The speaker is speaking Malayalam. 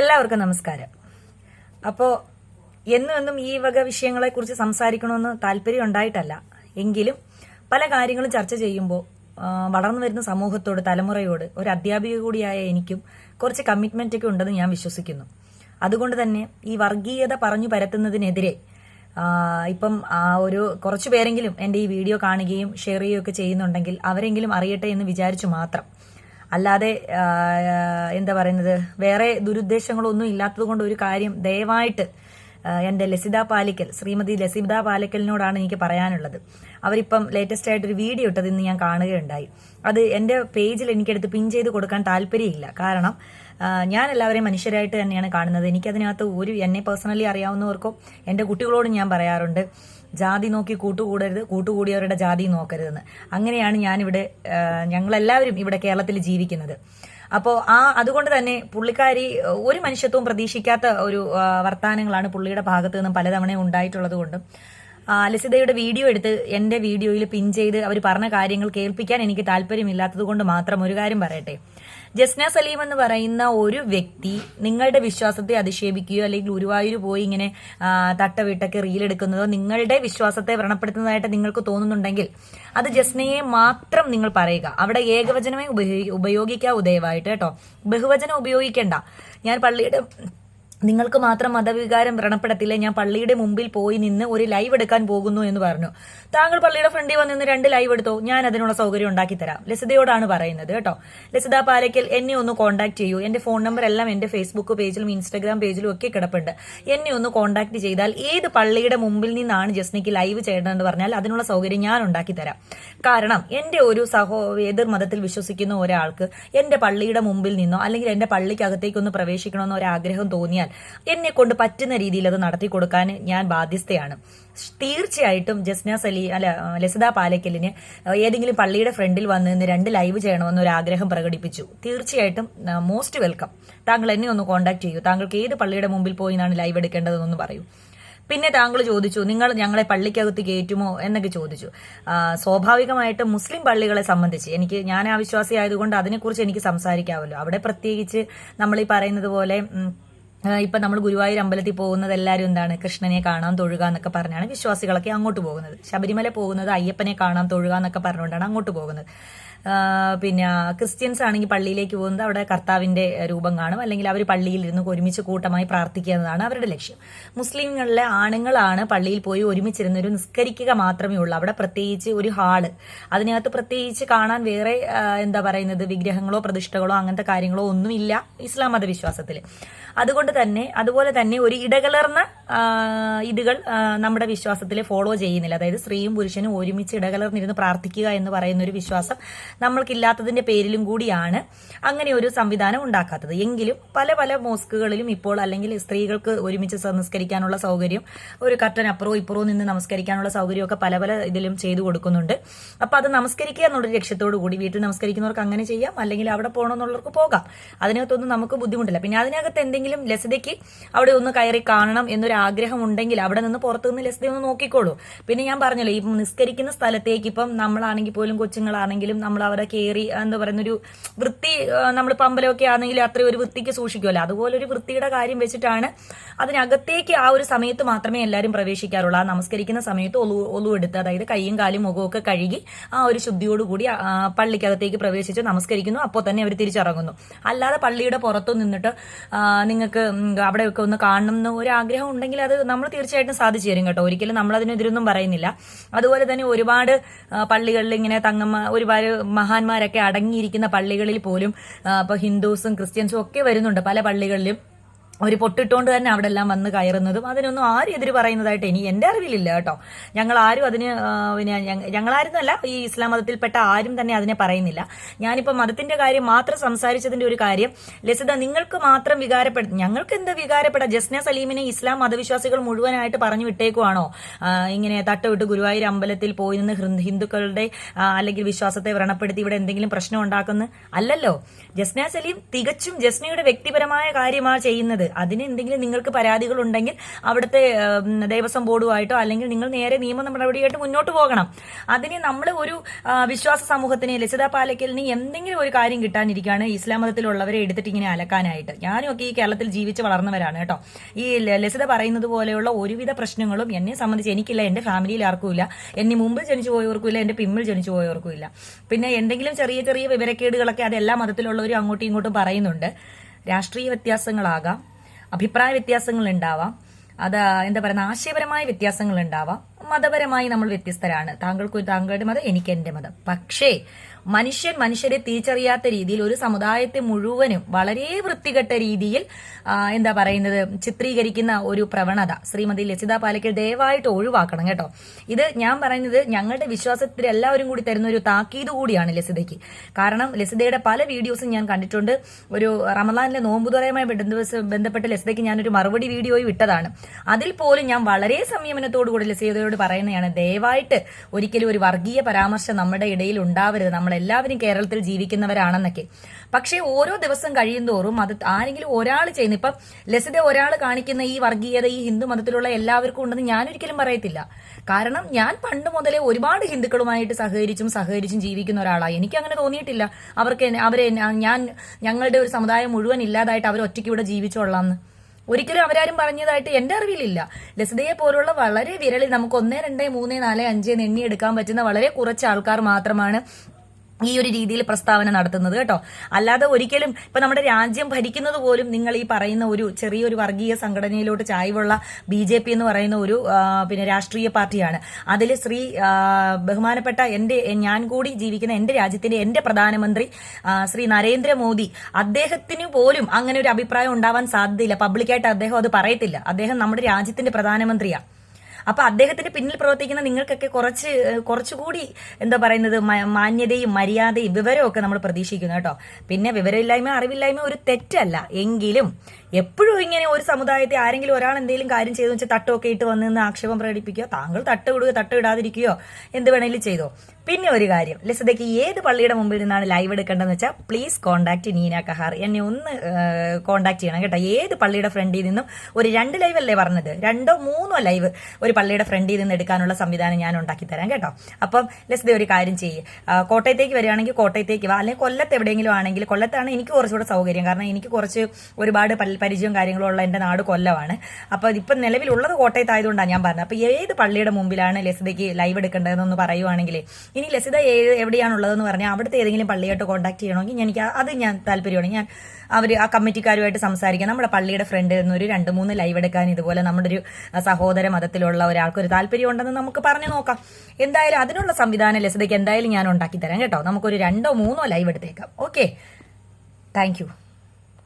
എല്ലാവർക്കും നമസ്കാരം. അപ്പോൾ എന്നും എന്നും ഈ വക വിഷയങ്ങളെക്കുറിച്ച് സംസാരിക്കണമെന്ന് താല്പര്യം ഉണ്ടായിട്ടല്ല. എങ്കിലും പല കാര്യങ്ങളും ചർച്ച ചെയ്യുമ്പോൾ വളർന്നു വരുന്ന സമൂഹത്തോട് തലമുറയോട് ഒരു അധ്യാപിക കൂടിയായ എനിക്കും കുറച്ച് കമ്മിറ്റ്മെന്റ് ഒക്കെ ഉണ്ടെന്ന് ഞാൻ വിശ്വസിക്കുന്നു. അതുകൊണ്ട് തന്നെ ഈ വർഗീയത പറഞ്ഞു പരത്തുന്നതിനെതിരെ ഇപ്പം ഒരു കുറച്ചു പേരെങ്കിലും എന്റെ ഈ വീഡിയോ കാണുകയും ഷെയർ ചെയ്യുകയൊക്കെ ചെയ്യുന്നുണ്ടെങ്കിൽ അവരെങ്കിലും അറിയട്ടെ എന്ന് വിചാരിച്ചു മാത്രം. അല്ലാതെ എന്താ പറയുന്നത് വേറെ ദുരുദ്ദേശങ്ങളൊന്നും ഇല്ലാത്തത് കൊണ്ട് ഒരു കാര്യം ദയവായിട്ട് എന്റെ ലസിത പാലിക്കൽ ശ്രീമതി ലസിത പാലിക്കലിനോടാണ് എനിക്ക് പറയാനുള്ളത്. അവരിപ്പം ലേറ്റസ്റ്റ് ആയിട്ട് ഒരു വീഡിയോ ഇട്ടത് ഇന്ന് ഞാൻ കാണുകയുണ്ടായി. അത് എന്റെ പേജിൽ എനിക്കെടുത്ത് പിൻ ചെയ്ത് കൊടുക്കാൻ താല്പര്യമില്ല. കാരണം ഞാൻ എല്ലാവരെയും മനുഷ്യരായിട്ട് തന്നെയാണ് കാണുന്നത്. എനിക്കതിനകത്ത് ഒരു എന്നെ പേഴ്സണലി അറിയാവുന്നവർക്കോ എന്റെ കുട്ടികളോടും ഞാൻ പറയാറുണ്ട് ജാതി നോക്കി കൂട്ടുകൂടരുത് കൂട്ടുകൂടിയവരുടെ ജാതി നോക്കരുതെന്ന്. അങ്ങനെയാണ് ഞാനിവിടെ ഞങ്ങളെല്ലാവരും ഇവിടെ കേരളത്തിൽ ജീവിക്കുന്നത്. അപ്പോൾ ആ അതുകൊണ്ട് തന്നെ പുള്ളിക്കാരി ഒരു മനുഷ്യത്വവും പ്രതീക്ഷിക്കാത്ത ഒരു വർത്തമാനങ്ങളാണ് പുള്ളിയുടെ ഭാഗത്തു നിന്നും പലതവണ ഉണ്ടായിട്ടുള്ളത് കൊണ്ടും. അലസിതയുടെ ലസിതയുടെ വീഡിയോ എടുത്ത് എന്റെ വീഡിയോയിൽ പിൻ ചെയ്ത് അവർ പറഞ്ഞ കാര്യങ്ങൾ കേൾപ്പിക്കാൻ എനിക്ക് താല്പര്യമില്ലാത്തത് കൊണ്ട് മാത്രം ഒരു കാര്യം പറയട്ടെ. ജസ്ന സലീം എന്ന് പറയുന്ന ഒരു വ്യക്തി നിങ്ങളുടെ വിശ്വാസത്തെ അധിക്ഷേപിക്കുകയോ അല്ലെങ്കിൽ ഗുരുവായൂർ പോയി ഇങ്ങനെ തട്ടവിട്ടൊക്കെ റീലെടുക്കുന്നതോ നിങ്ങളുടെ വിശ്വാസത്തെ വ്രണപ്പെടുത്തുന്നതായിട്ട് നിങ്ങൾക്ക് തോന്നുന്നുണ്ടെങ്കിൽ അത് ജസ്നയെ മാത്രം നിങ്ങൾ പറയുക. അവിടെ ഏകവചനമേ ഉപയോഗി- ഉപയോഗിക്കാവൂ ദയവായിട്ട് കേട്ടോ. ബഹുവചനം ഉപയോഗിക്കേണ്ട. ഞാൻ പള്ളിയുടെ നിങ്ങൾക്ക് മാത്രം മതവികാരം വ്രണപ്പെടത്തില്ല ഞാൻ പള്ളിയുടെ മുമ്പിൽ പോയി നിന്ന് ഒരു ലൈവ് എടുക്കാൻ പോകുന്നു എന്ന് പറഞ്ഞു. താങ്കൾ പള്ളിയുടെ ഫ്രണ്ടിൽ വന്ന് നിന്ന് രണ്ട് ലൈവ് എടുത്തോ? ഞാൻ അതിനുള്ള സൗകര്യം ഉണ്ടാക്കി തരാം. ലസിതയോടാണ് പറയുന്നത് കേട്ടോ. ലസിത പാലയ്ക്കൽ എന്നെ ഒന്ന് കോൺടാക്ട് ചെയ്യൂ. എന്റെ ഫോൺ നമ്പർ എല്ലാം എന്റെ ഫേസ്ബുക്ക് പേജിലും ഇൻസ്റ്റാഗ്രാം പേജിലും ഒക്കെ കിടപ്പുണ്ട്. എന്നെ ഒന്ന് കോൺടാക്ട് ചെയ്താൽ ഏത് പള്ളിയുടെ മുമ്പിൽ നിന്നാണ് ജസ്നിക്ക് ലൈവ് ചെയ്യണമെന്ന് പറഞ്ഞാൽ അതിനുള്ള സൗകര്യം ഞാൻ ഉണ്ടാക്കി തരാം. കാരണം എന്റെ ഒരു സഹോ എതിർ മതത്തിൽ വിശ്വസിക്കുന്ന ഒരാൾക്ക് എന്റെ പള്ളിയുടെ മുമ്പിൽ നിന്നോ അല്ലെങ്കിൽ എന്റെ പള്ളിക്കകത്തേക്കൊന്ന് പ്രവേശിക്കണമെന്നോ ഒരു ആഗ്രഹം തോന്നിയാൽ എന്നെ കൊണ്ട് പറ്റുന്ന രീതിയിൽ അത് നടത്തി കൊടുക്കാൻ ഞാൻ ബാധ്യസ്ഥയാണ്. തീർച്ചയായിട്ടും ജസ്ന സലി അല്ല ലസിത പാലക്കലിന് ഏതെങ്കിലും പള്ളിയുടെ ഫ്രണ്ടിൽ വന്ന് നിന്ന് രണ്ട് ലൈവ് ചെയ്യണമെന്ന് ഒരു ആഗ്രഹം പ്രകടിപ്പിച്ചു. തീർച്ചയായിട്ടും മോസ്റ്റ് വെൽക്കം താങ്കൾ എന്നെ ഒന്ന് കോൺടാക്ട് ചെയ്യൂ. താങ്കൾക്ക് ഏത് പള്ളിയുടെ മുമ്പിൽ പോയി എന്നാണ് ലൈവ് എടുക്കേണ്ടതെന്നൊന്ന് പറയൂ. പിന്നെ താങ്കൾ ചോദിച്ചു നിങ്ങൾ ഞങ്ങളെ പള്ളിക്കകത്ത് കയറ്റുമോ? എന്നൊക്കെ ചോദിച്ചു. സ്വാഭാവികമായിട്ട് മുസ്ലിം പള്ളികളെ സംബന്ധിച്ച് എനിക്ക് ഞാൻ ആ വിശ്വാസി ആയതുകൊണ്ട് അതിനെക്കുറിച്ച് എനിക്ക് സംസാരിക്കാമല്ലോ അവിടെ പ്രത്യേകിച്ച് നമ്മൾ ഈ പറയുന്നത് പോലെ ഇപ്പൊ നമ്മൾ ഗുരുവായൂർ അമ്പലത്തിൽ പോകുന്നത് എല്ലാവരും എന്താണ് കൃഷ്ണനെ കാണാൻ തൊഴുക എന്നൊക്കെ പറഞ്ഞാണ് വിശ്വാസികളൊക്കെ അങ്ങോട്ട് പോകുന്നത്. ശബരിമല പോകുന്നത് അയ്യപ്പനെ കാണാൻ തൊഴുക എന്നൊക്കെ പറഞ്ഞുകൊണ്ടാണ് അങ്ങോട്ട് പോകുന്നത്. പിന്നെ ക്രിസ്ത്യൻസ് ആണെങ്കിൽ പള്ളിയിലേക്ക് പോകുന്നത് അവിടെ കർത്താവിന്റെ രൂപം കാണും. അല്ലെങ്കിൽ അവർ പള്ളിയിൽ ഇരുന്ന് ഒരുമിച്ച് കൂട്ടമായി പ്രാർത്ഥിക്കുക എന്നതാണ് അവരുടെ ലക്ഷ്യം. മുസ്ലിങ്ങളിലെ ആണുങ്ങളാണ് പള്ളിയിൽ പോയി ഒരുമിച്ചിരുന്ന് ഒരു നിസ്കരിക്കുക മാത്രമേ ഉള്ളൂ. അവിടെ പ്രത്യേകിച്ച് ഒരു ഹാൾ. അതിനകത്ത് പ്രത്യേകിച്ച് കാണാൻ വേറെ എന്താ പറയുന്നത് വിഗ്രഹങ്ങളോ പ്രതിഷ്ഠകളോ അങ്ങനത്തെ കാര്യങ്ങളോ ഒന്നുമില്ല ഇസ്ലാം മതവിശ്വാസത്തിൽ അതുകൊണ്ട് തന്നെ അതുപോലെ തന്നെ ഒരു ഇടകലർന്ന ഇതുകൾ നമ്മുടെ വിശ്വാസത്തിൽ ഫോളോ ചെയ്യുന്നില്ല. അതായത് സ്ത്രീയും പുരുഷനും ഒരുമിച്ച് ഇടകലർന്നിരുന്ന് പ്രാർത്ഥിക്കുക എന്ന് പറയുന്ന ഒരു വിശ്വാസം നമ്മൾക്കില്ലാത്തതിന്റെ പേരിലും കൂടിയാണ് അങ്ങനെ ഒരു സംവിധാനം ഉണ്ടാക്കാത്തത്. എങ്കിലും പല പല മോസ്കുകളിലും ഇപ്പോൾ അല്ലെങ്കിൽ സ്ത്രീകൾക്ക് ഒരുമിച്ച് നമസ്കരിക്കാനുള്ള സൗകര്യം ഒരു കർട്ടൻ അപ്പുറവും ഇപ്പുറവും നിന്ന് നമസ്കരിക്കാനുള്ള സൗകര്യമൊക്കെ പല പല ഇതിലും ചെയ്തു കൊടുക്കുന്നുണ്ട്. അപ്പൊ അത് നമസ്കരിക്കുക എന്നുള്ളൊരു ലക്ഷ്യത്തോടു കൂടി വീട്ടിൽ നമസ്കരിക്കുന്നവർക്ക് അങ്ങനെ ചെയ്യാം അല്ലെങ്കിൽ അവിടെ പോകണമെന്നുള്ളവർക്ക് പോകാം. അതിനകത്തൊന്നും നമുക്ക് ബുദ്ധിമുട്ടില്ല. പിന്നെ അതിനകത്ത് എന്തെങ്കിലും ലസിതയ്ക്ക് അവിടെ ഒന്ന് കയറി കാണണം എന്നൊരു ആഗ്രഹം ഉണ്ടെങ്കിൽ അവിടെ നിന്ന് പുറത്തു നിന്ന് ലസിത ഒന്ന് നോക്കിക്കോളൂ. പിന്നെ ഞാൻ പറഞ്ഞല്ലോ ഈ നിസ്കരിക്കുന്ന സ്ഥലത്തേക്ക് ഇപ്പം നമ്മളാണെങ്കിൽ പോലും കൊച്ചുങ്ങളാണെങ്കിലും നമ്മൾ അവിടെ കയറി എന്താ പറയുന്ന ഒരു വൃത്തി നമ്മൾ പമ്പലമൊക്കെ ആണെങ്കിൽ അത്രയും ഒരു വൃത്തിക്ക് സൂക്ഷിക്കുമല്ലോ അതുപോലെ ഒരു വൃത്തിയുടെ കാര്യം വെച്ചിട്ടാണ് അതിനകത്തേക്ക് ആ ഒരു സമയത്ത് മാത്രമേ എല്ലാവരും പ്രവേശിക്കാറുള്ളൂ. ആ നമസ്കരിക്കുന്ന സമയത്ത് ഒലു ഒളുവെടുത്ത് അതായത് കൈയും കാലും മുഖമൊക്കെ കഴുകി ആ ഒരു ശുദ്ധിയോടുകൂടി പള്ളിക്കകത്തേക്ക് പ്രവേശിച്ച് നമസ്കരിക്കുന്നു. അപ്പോൾ തന്നെ അവർ തിരിച്ചിറങ്ങുന്നു. അല്ലാതെ പള്ളിയുടെ പുറത്തു നിന്നിട്ട് നിങ്ങൾക്ക് അവിടെയൊക്കെ ഒന്ന് കാണണം എന്ന് ഒരു ആഗ്രഹം ഉണ്ടെങ്കിൽ അത് നമ്മൾ തീർച്ചയായിട്ടും സാധിച്ചു തരും കേട്ടോ. ഒരിക്കലും നമ്മൾ അതിനെതിരൊന്നും പറയുന്നില്ല. അതുപോലെ തന്നെ ഒരുപാട് പള്ളികളിൽ ഇങ്ങനെ തങ്ങമ്മ ഒരുപാട് മഹാന്മാരൊക്കെ അടങ്ങിയിരിക്കുന്ന പള്ളികളിൽ പോലും ഇപ്പൊ ഹിന്ദുസും ക്രിസ്ത്യൻസും ഒക്കെ വരുന്നുണ്ട് പല പള്ളികളിലും. ഒരു പൊട്ടിട്ടുകൊണ്ട് തന്നെ അവിടെ എല്ലാം വന്ന് കയറുന്നതും അതിനൊന്നും ആരും എതിര് പറയുന്നതായിട്ട് ഇനി എന്റെ അറിവിലില്ല കേട്ടോ. ഞങ്ങൾ ആരും അതിന് പിന്നെ ഞങ്ങ- ഞങ്ങളായിരുന്നല്ല ഈ ഇസ്ലാം മതത്തിൽപ്പെട്ട ആരും തന്നെ അതിനെ പറയുന്നില്ല. ഞാനിപ്പോ മതത്തിന്റെ കാര്യം മാത്രം സംസാരിച്ചതിന്റെ ഒരു കാര്യം ലസിത നിങ്ങൾക്ക് മാത്രം വികാരപ്പെട ഞങ്ങൾക്ക് എന്താ വികാരപ്പെടാം? ജസ്ന സലീമിനെ ഇസ്ലാം മതവിശ്വാസികൾ മുഴുവനായിട്ട് പറഞ്ഞു വിട്ടേക്കുവാണോ? ഇങ്ങനെ തട്ടവിട്ട് ഗുരുവായൂർ അമ്പലത്തിൽ പോയി നിന്ന് ഹിന്ദുക്കളുടെ അല്ലെങ്കിൽ വിശ്വാസത്തെ വ്രണപ്പെടുത്തി ഇവിടെ എന്തെങ്കിലും പ്രശ്നം ഉണ്ടാക്കുന്നു? അല്ലല്ലോ. ജസ്ന സലീം തികച്ചും ജസ്നയുടെ വ്യക്തിപരമായ കാര്യമാണ് ചെയ്യുന്നത്. അതിന് എന്തെങ്കിലും നിങ്ങൾക്ക് പരാതികൾ ഉണ്ടെങ്കിൽ അവിടുത്തെ ദേവസ്വം ബോർഡുമായിട്ടോ അല്ലെങ്കിൽ നിങ്ങൾ നേരെ നിയമ നടപടിയായിട്ട് മുന്നോട്ട് പോകണം. അതിന് നമ്മൾ ഒരു വിശ്വാസ സമൂഹത്തിന് ലസിത പാലക്കലിന് എന്തെങ്കിലും ഒരു കാര്യം കിട്ടാനിരിക്കുകയാണ് ഇസ്ലാം മതത്തിലുള്ളവരെ എടുത്തിട്ട് ഇങ്ങനെ അലക്കാനായിട്ട്. ഞാനും ഒക്കെ ഈ കേരളത്തിൽ ജീവിച്ച് വളർന്നവരാണ് കേട്ടോ. ഈ ലസിത പറയുന്നത് പോലെയുള്ള ഒരുവിധ പ്രശ്നങ്ങളും എന്നെ സംബന്ധിച്ച് എനിക്കില്ല എന്റെ ഫാമിലിയിൽ ആർക്കും ഇല്ല. എന്നെ മുമ്പിൽ ജനിച്ചു പോയവർക്കും ഇല്ല പിമ്മിൽ ജനിച്ചു പോയവർക്കും ഇല്ല. പിന്നെ എന്തെങ്കിലും ചെറിയ ചെറിയ വിവരക്കേടുകളൊക്കെ അത് എല്ലാ മതത്തിലുള്ളവരും അങ്ങോട്ടും ഇങ്ങോട്ടും പറയുന്നുണ്ട്. രാഷ്ട്രീയ വ്യത്യാസങ്ങളാകാം. അഭിപ്രായ വ്യത്യാസങ്ങൾ ഉണ്ടാവാം. അത് എന്താ പറയുക ആശയപരമായ വ്യത്യാസങ്ങൾ ഉണ്ടാവാം. മതപരമായി നമ്മൾ വ്യത്യസ്തരാണ്. താങ്കൾക്ക് താങ്കളുടെ മതം എനിക്ക് എന്റെ മതം. പക്ഷേ മനുഷ്യൻ മനുഷ്യരെ തിരിച്ചറിയാത്ത രീതിയിൽ ഒരു സമുദായത്തെ മുഴുവനും വളരെ വൃത്തികെട്ട രീതിയിൽ എന്താ പറയുന്നത് ചിത്രീകരിക്കുന്ന ഒരു പ്രവണത ശ്രീമതി ലസിത പാലക്കൽ ദയവായിട്ട് ഒഴിവാക്കണം കേട്ടോ. ഇത് ഞാൻ പറയുന്നത് ഞങ്ങളുടെ വിശ്വാസത്തിൽ എല്ലാവരും കൂടി തരുന്ന ഒരു താക്കീത് കൂടിയാണ് ലസിതയ്ക്ക്. കാരണം ലസിതയുടെ പല വീഡിയോസും ഞാൻ കണ്ടിട്ടുണ്ട്. ഒരു റമദാനിലെ നോമ്പുതുറയുമായി ബന്ധ- ബന്ധപ്പെട്ട് ലസിതയ്ക്ക് ഞാനൊരു മറുപടി വീഡിയോയും ഇട്ടതാണ്. അതിൽ പോലും ഞാൻ വളരെ സംയമനത്തോടുകൂടി ലസിതയോട് പറയുന്നതാണ് ദയവായിട്ട് ഒരിക്കലും ഒരു വർഗീയ പരാമർശം നമ്മുടെ ഇടയിൽ ഉണ്ടാവരുത്. നമ്മളെല്ലാവരും കേരളത്തിൽ ജീവിക്കുന്നവരാണെന്നൊക്കെ. പക്ഷേ ഓരോ ദിവസം കഴിയും തോറും അത് ആരെങ്കിലും ഒരാൾ ചെയ്യുന്ന ഇപ്പം ലസിത ഒരാൾ കാണിക്കുന്ന ഈ വർഗീയത ഈ ഹിന്ദു മതത്തിലുള്ള എല്ലാവർക്കും ഉണ്ടെന്ന് ഞാൻ ഒരിക്കലും പറയത്തില്ല. കാരണം ഞാൻ പണ്ട് മുതലേ ഒരുപാട് ഹിന്ദുക്കളുമായിട്ട് സഹകരിച്ചും സഹകരിച്ചും ജീവിക്കുന്ന ഒരാളാണ് എനിക്ക് അങ്ങനെ തോന്നിയിട്ടില്ല. അവർക്ക് അവരെ ഞാൻ ഞങ്ങളുടെ ഒരു സമുദായം മുഴുവൻ ഇല്ലാതായിട്ട് അവർ ഒറ്റയ്ക്ക് ഇവിടെ ജീവിച്ചോളാം ഒരിക്കലും അവരാരും പറഞ്ഞതായിട്ട് എന്റെ അറിവിലില്ല. ലസിതയെ പോലുള്ള വളരെ വിരളിൽ നമുക്ക് ഒന്നേ രണ്ടേ മൂന്നേ നാല് അഞ്ച് എണ്ണിയെടുക്കാൻ പറ്റുന്ന വളരെ കുറച്ച് ആൾക്കാർ മാത്രമാണ് ഈ ഒരു രീതിയിൽ പ്രസ്താവന നടത്തുന്നത് കേട്ടോ. അല്ലാതെ ഒരിക്കലും ഇപ്പൊ നമ്മുടെ രാജ്യം ഭരിക്കുന്നത് പോലും നിങ്ങൾ ഈ പറയുന്ന ഒരു ചെറിയൊരു വർഗീയ സംഘടനയിലോട്ട് ചായ്വുള്ള ബി ജെ പി എന്ന് പറയുന്ന ഒരു പിന്നെ രാഷ്ട്രീയ പാർട്ടിയാണ്. അതിൽ ശ്രീ ബഹുമാനപ്പെട്ട എന്റെ ഞാൻ കൂടി ജീവിക്കുന്ന എന്റെ രാജ്യത്തിന്റെ എന്റെ പ്രധാനമന്ത്രി ശ്രീ നരേന്ദ്രമോദി അദ്ദേഹത്തിന് പോലും അങ്ങനെ ഒരു അഭിപ്രായം ഉണ്ടാവാൻ സാധ്യതയില്ല. പബ്ലിക്കായിട്ട് അദ്ദേഹം അത് പറയത്തില്ല. അദ്ദേഹം നമ്മുടെ രാജ്യത്തിന്റെ പ്രധാനമന്ത്രിയാണ് അപ്പൊ അദ്ദേഹത്തിന്റെ പിന്നിൽ പ്രവർത്തിക്കുന്ന നിങ്ങൾക്കൊക്കെ കുറച്ച് കുറച്ചുകൂടി എന്താ പറയുന്നത് മാന്യതയും മര്യാദയും വിവരവും ഒക്കെ നമ്മൾ പ്രതീക്ഷിക്കുന്നു കേട്ടോ. പിന്നെ വിവരമില്ലായ്മ അറിവില്ലായ്മ ഒരു തെറ്റല്ല. എങ്കിലും എപ്പോഴും ഇങ്ങനെ ഒരു സമുദായത്തെ ആരെങ്കിലും ഒരാൾ എന്തെങ്കിലും കാര്യം ചെയ്തു വെച്ചാൽ തട്ടൊക്കെ ഇട്ട് വന്ന് നിന്ന് ആക്ഷേപം പ്രകടിപ്പിക്കുക താങ്കൾ തട്ട് ഇടുകയോ തട്ട് ഇടാതിരിക്കുകയോ എന്ത് വേണമെങ്കിലും ചെയ്തോ. പിന്നെ ഒരു കാര്യം ലസിതയ്ക്ക് ഏത് പള്ളിയുടെ മുമ്പിൽ നിന്നാണ് ലൈവ് എടുക്കേണ്ടതെന്ന് വെച്ചാൽ പ്ലീസ് കോൺടാക്ട് നീന കഹാർ. എന്നെ ഒന്ന് കോൺടാക്ട് ചെയ്യണം കേട്ടോ. ഏത് പള്ളിയുടെ ഫ്രണ്ടിൽ നിന്നും ഒരു രണ്ട് ലൈവ് അല്ലേ പറഞ്ഞത്? രണ്ടോ മൂന്നോ ലൈവ് ഒരു പള്ളിയുടെ ഫ്രണ്ടിൽ നിന്ന് എടുക്കാനുള്ള സംവിധാനം ഞാൻ ഉണ്ടാക്കി തരാം കേട്ടോ. അപ്പം ലസിത ഒരു കാര്യം ചെയ്യ്. ആ, കോട്ടയത്തേക്ക് വരികയാണെങ്കിൽ കോട്ടയത്തേക്ക് വാ. അല്ലെങ്കിൽ കൊല്ലത്ത് എവിടെയെങ്കിലും ആണെങ്കിൽ കൊല്ലത്താണ് എനിക്ക് കുറച്ചുകൂടെ സൗകര്യം. കാരണം എനിക്ക് കുറച്ച് ഒരുപാട് പൽ- പരിചയവും കാര്യങ്ങളും ഉള്ള എന്റെ നാട് കൊല്ലമാണ്. അപ്പോൾ ഇപ്പം നിലവിലുള്ളത് കോട്ടയത്തായതുകൊണ്ടാണ് ഞാൻ പറഞ്ഞത്. അപ്പോൾ ഏത് പള്ളിയുടെ മുമ്പിലാണ് ലസിതയ്ക്ക് ലൈവ് എടുക്കേണ്ടതെന്നൊന്ന് പറയുവാണെങ്കിൽ ഇനി ലസിത എവിടെയാണുള്ളതെന്ന് പറഞ്ഞാൽ അവിടുത്തെ ഏതെങ്കിലും പള്ളിയായിട്ട് കോൺടാക്ട് ചെയ്യണമെങ്കിൽ എനിക്ക് അത് ഞാൻ താല്പര്യമാണ്. ഞാൻ അവർ ആ കമ്മിറ്റിക്കാരുമായിട്ട് സംസാരിക്കാം. നമ്മുടെ പള്ളിയുടെ ഫ്രണ്ടിൽ നിന്ന് രണ്ട് മൂന്ന് ലൈവ് എടുക്കാൻ ഇതുപോലെ നമ്മുടെ ഒരു സഹോദര മതത്തിലുള്ള ഒരാൾക്ക് ഒരു താല്പര്യം ഉണ്ടെന്ന് നമുക്ക് പറഞ്ഞു നോക്കാം. എന്തായാലും അതിനുള്ള സംവിധാനം ലസിതയ്ക്ക് എന്തായാലും ഞാൻ ഉണ്ടാക്കി തരാം കേട്ടോ. നമുക്കൊരു രണ്ടോ മൂന്നോ ലൈവ് എടുത്തേക്കാം. Okay thank